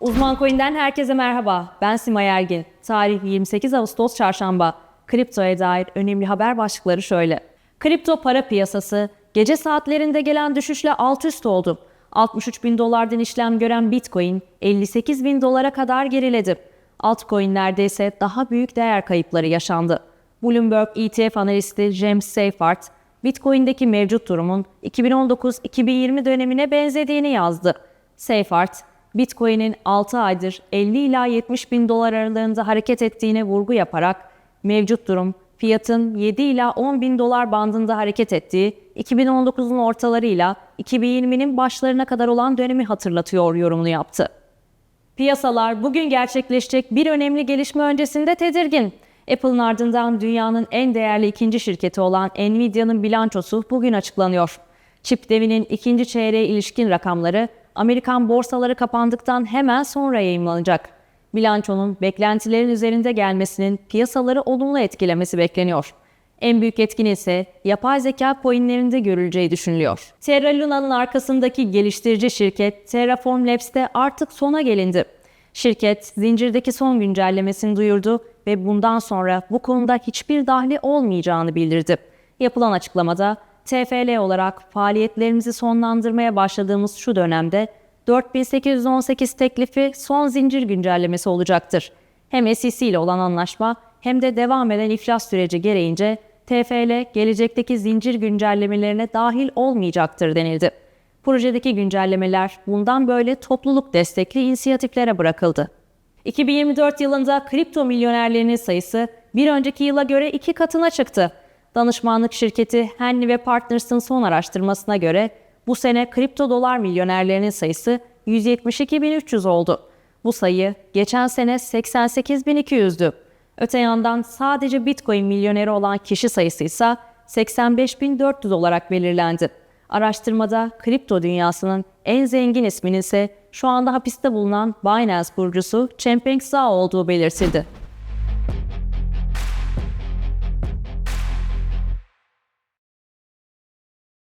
Uzman Coin'den herkese merhaba. Ben Simay Ergin. Tarih 28 Ağustos Çarşamba. Kriptoya dair önemli haber başlıkları şöyle. Kripto para piyasası gece saatlerinde gelen düşüşle alt üst oldu. 63 bin dolardan işlem gören Bitcoin 58 bin dolara kadar geriledi. Altcoin'lerde ise daha büyük değer kayıpları yaşandı. Bloomberg ETF analisti James Seyfart, Bitcoin'deki mevcut durumun 2019-2020 dönemine benzediğini yazdı. Seyfart, Bitcoin'in 6 aydır 50 ila 70 bin dolar aralığında hareket ettiğine vurgu yaparak mevcut durum fiyatın 7 ila 10 bin dolar bandında hareket ettiği 2019'un ortalarıyla 2020'nin başlarına kadar olan dönemi hatırlatıyor yorumunu yaptı. Piyasalar bugün gerçekleşecek bir önemli gelişme öncesinde tedirgin. Apple'ın ardından dünyanın en değerli ikinci şirketi olan Nvidia'nın bilançosu bugün açıklanıyor. Çip devinin ikinci çeyreğe ilişkin rakamları Amerikan borsaları kapandıktan hemen sonra yayımlanacak. Bilançonun beklentilerin üzerinde gelmesinin piyasaları olumlu etkilemesi bekleniyor. En büyük etkin ise yapay zeka coinlerinde görüleceği düşünülüyor. Terra Luna'nın arkasındaki geliştirici şirket Terraform Labs'te artık sona gelindi. Şirket zincirdeki son güncellemesini duyurdu ve bundan sonra bu konuda hiçbir dahli olmayacağını bildirdi. Yapılan açıklamada TFL olarak faaliyetlerimizi sonlandırmaya başladığımız şu dönemde 4818 teklifi son zincir güncellemesi olacaktır. Hem SEC ile olan anlaşma hem de devam eden iflas süreci gereğince TFL gelecekteki zincir güncellemelerine dahil olmayacaktır denildi. Projedeki güncellemeler bundan böyle topluluk destekli inisiyatiflere bırakıldı. 2024 yılında kripto milyonerlerinin sayısı bir önceki yıla göre iki katına çıktı. Danışmanlık şirketi Henley ve Partners'ın son araştırmasına göre bu sene kripto dolar milyonerlerinin sayısı 172.300 oldu. Bu sayı geçen sene 88.200'dü. Öte yandan sadece Bitcoin milyoneri olan kişi sayısı ise 85.400 olarak belirlendi. Araştırmada kripto dünyasının en zengin isminin ise şu anda hapiste bulunan Binance kurucusu Changpeng Zhao olduğu belirtildi.